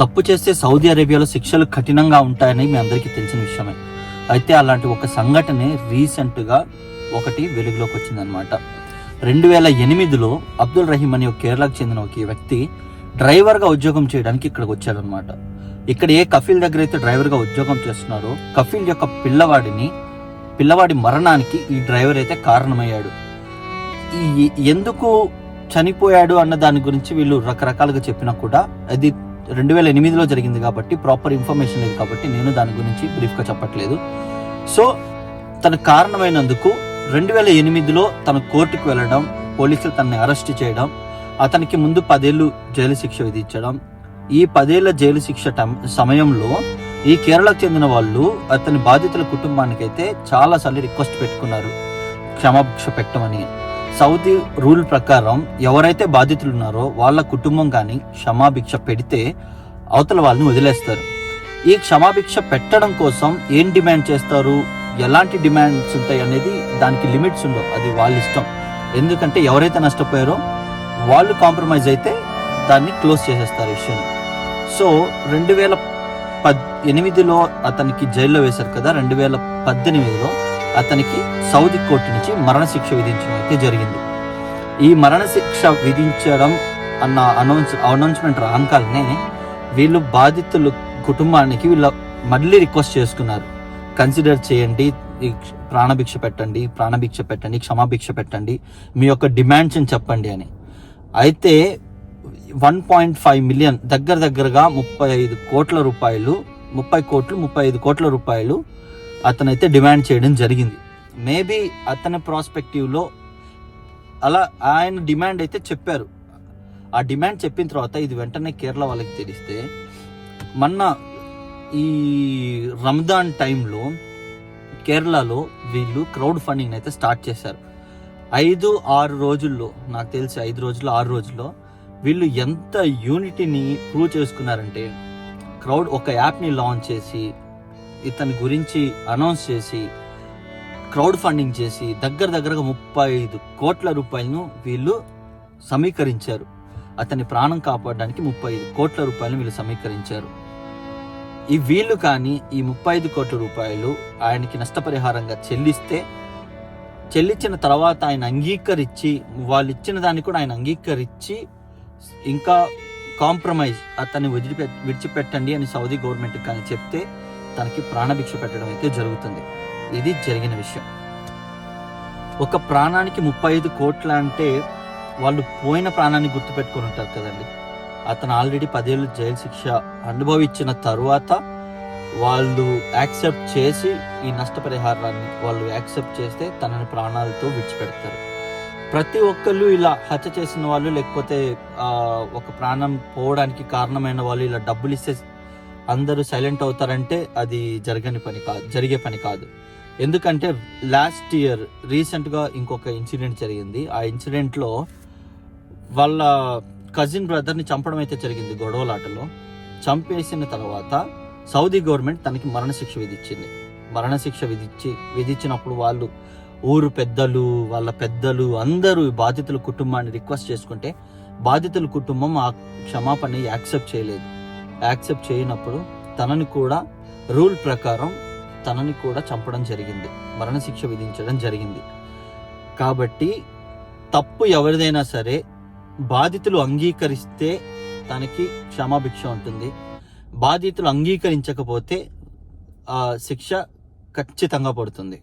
తప్పు చేస్తే సౌదీ అరేబియాలో శిక్షలు కఠినంగా ఉంటాయని మీ అందరికీ తెలిసిన విషయమే. అయితే అలాంటి ఒక సంఘటనే రీసెంట్గా ఒకటి వెలుగులోకి వచ్చిందనమాట రెండు వేల ఎనిమిదిలో అబ్దుల్ రహీం అనే ఒక కేరళకు చెందిన ఒక వ్యక్తి డ్రైవర్గా ఉద్యోగం చేయడానికి ఇక్కడికి వచ్చాడనమాట ఇక్కడ ఏ కఫీల్ దగ్గర అయితే డ్రైవర్గా ఉద్యోగం చేస్తున్నారో కఫీల్ యొక్క పిల్లవాడిని పిల్లవాడి మరణానికి ఈ డ్రైవర్ అయితే కారణమయ్యాడు. ఎందుకు చనిపోయాడు అన్న దాని గురించి వీళ్ళు రకరకాలుగా చెప్పినా కూడా అది రెండు వేల ఎనిమిదిలో జరిగింది కాబట్టి ప్రాపర్ ఇన్ఫర్మేషన్ లేదు కాబట్టి నేను దాని గురించి బ్రీఫ్గా చెప్పట్లేదు. సో తన కారణమైనందుకు రెండు వేల ఎనిమిదిలో తన కోర్టుకు వెళ్ళడం పోలీసులు తనని అరెస్ట్ చేయడం అతనికి ముందు పదేళ్ళు జైలు శిక్ష విధించడం ఈ పదేళ్ళ జైలు శిక్ష సమయంలో ఈ కేరళకు చెందిన వాళ్ళు అతని బాధితుల కుటుంబానికైతే చాలాసార్లు చాలా సార్లు రిక్వెస్ట్ పెట్టుకున్నారు. క్షమాభిక్ష పెట్టమని. సౌదీ రూల్ ప్రకారం ఎవరైతే బాధితులు ఉన్నారో వాళ్ళ కుటుంబం కానీ క్షమాభిక్ష పెడితే అవతల వాళ్ళని వదిలేస్తారు. ఈ క్షమాభిక్ష పెట్టడం కోసం ఏం డిమాండ్ చేస్తారు? ఎలాంటి డిమాండ్స్ ఉంటాయి అనేది దానికి లిమిట్స్ ఉండవు. అది వాళ్ళ ఇష్టం. ఎందుకంటే ఎవరైతే నష్టపోయారో వాళ్ళు కాంప్రమైజ్ అయితే దాన్ని క్లోజ్ చేసేస్తారు ఇష్యూని సో రెండు వేల పద్ ఎనిమిదిలో అతనికి జైల్లో వేశారు కదా రెండు వేల పద్దెనిమిదిలో అతనికి సౌదీ కోర్టు నుంచి మరణశిక్ష విధించడం అయితే జరిగింది. ఈ మరణశిక్ష విధించడం అన్న అనౌన్స్ అనౌన్స్మెంట్ రాగానే వీళ్ళు బాధితులు కుటుంబానికి వీళ్ళ మళ్ళీ రిక్వెస్ట్ చేసుకున్నారు. కన్సిడర్ చేయండి ప్రాణభిక్ష పెట్టండి ప్రాణభిక్ష పెట్టండి క్షమాభిక్ష పెట్టండి మీ యొక్క డిమాండ్స్ చెప్పండి అని. అయితే వన్ పాయింట్ ఫైవ్ మిలియన్ దగ్గర దగ్గరగా ముప్పై ఐదు కోట్ల రూపాయలు ముప్పై కోట్లు ముప్పై ఐదు కోట్ల రూపాయలు అతనైతే డిమాండ్ చేయడం జరిగింది. మేబీ అతని ప్రాస్పెక్టివ్లో అలా ఆయన డిమాండ్ అయితే చెప్పారు. ఆ డిమాండ్ చెప్పిన తర్వాత ఇది వెంటనే కేరళ వాళ్ళకి తెలిస్తే మొన్న ఈ రంజాన్ టైంలో కేరళలో వీళ్ళు క్రౌడ్ ఫండింగ్ అయితే స్టార్ట్ చేశారు. ఐదు ఆరు రోజుల్లో నాకు తెలిసి ఐదు రోజుల్లో ఆరు రోజుల్లో వీళ్ళు ఎంత యూనిటీని ప్రూవ్ చేసుకున్నారంటే క్రౌడ్ ఒక యాప్ని లాంచ్ చేసి ఇతని గురించి అనౌన్స్ చేసి క్రౌడ్ ఫండింగ్ చేసి దగ్గర దగ్గరగా ముప్పై ఐదు కోట్ల రూపాయలను వీళ్ళు సమీకరించారు. అతని ప్రాణం కాపాడడానికి ముప్పై ఐదు కోట్ల రూపాయలను వీళ్ళు సమీకరించారు. ఈ వీళ్ళు కానీ ఈ ముప్పై ఐదు కోట్ల రూపాయలు ఆయనకి నష్టపరిహారంగా చెల్లిస్తే చెల్లించిన తర్వాత ఆయన అంగీకరించి వాళ్ళు ఇచ్చిన దాన్ని కూడా ఆయన అంగీకరించి ఇంకా కాంప్రమైజ్ అతన్ని వదిలిపె విడిచిపెట్టండి అని సౌదీ గవర్నమెంట్ కానీ చెప్తే తనకి ప్రాణభిక్ష పెట్టడం అయితే జరుగుతుంది. ఇది జరిగిన విషయం. ఒక ప్రాణానికి ముప్పై ఐదు కోట్ల అంటే వాళ్ళు పోయిన ప్రాణాన్ని గుర్తుపెట్టుకొని ఉంటారు కదండి. అతను ఆల్రెడీ పదేళ్ళు జైలు శిక్ష అనుభవించిన తరువాత వాళ్ళు యాక్సెప్ట్ చేసి ఈ నష్టపరిహారాన్ని వాళ్ళు యాక్సెప్ట్ చేస్తే తనని ప్రాణాలతో విడిచిపెడతారు. ప్రతి ఒక్కళ్ళు ఇలా హత్య చేసిన వాళ్ళు లేకపోతే ఒక ప్రాణం పోవడానికి కారణమైన వాళ్ళు ఇలా డబ్బులు ఇస్తే అందరూ సైలెంట్ అవుతారంటే అది జరగని పని కాదు జరిగే పని కాదు. ఎందుకంటే లాస్ట్ ఇయర్ రీసెంట్గా ఇంకొక ఇన్సిడెంట్ జరిగింది. ఆ ఇన్సిడెంట్లో వాళ్ళ కజిన్ బ్రదర్ని చంపడం అయితే జరిగింది గొడవలాటలో. చంపేసిన తర్వాత సౌదీ గవర్నమెంట్ తనకి మరణశిక్ష విధించింది మరణశిక్ష విధించి విధించినప్పుడు వాళ్ళు ఊరు పెద్దలు వాళ్ళ పెద్దలు అందరూ బాధితుల కుటుంబాన్ని రిక్వెస్ట్ చేసుకుంటే బాధితుల కుటుంబం ఆ క్షమాపణని యాక్సెప్ట్ చేయలేదు. యాక్సెప్ట్ చేయనప్పుడు తనని కూడా రూల్ ప్రకారం తనని కూడా చంపడం జరిగింది. మరణశిక్ష విధించడం జరిగింది. కాబట్టి తప్పు ఎవరిదైనా సరే బాధితులు అంగీకరిస్తే తనకి క్షమాభిక్ష ఉంటుంది. బాధితులు అంగీకరించకపోతే ఆ శిక్ష ఖచ్చితంగా పడుతుంది.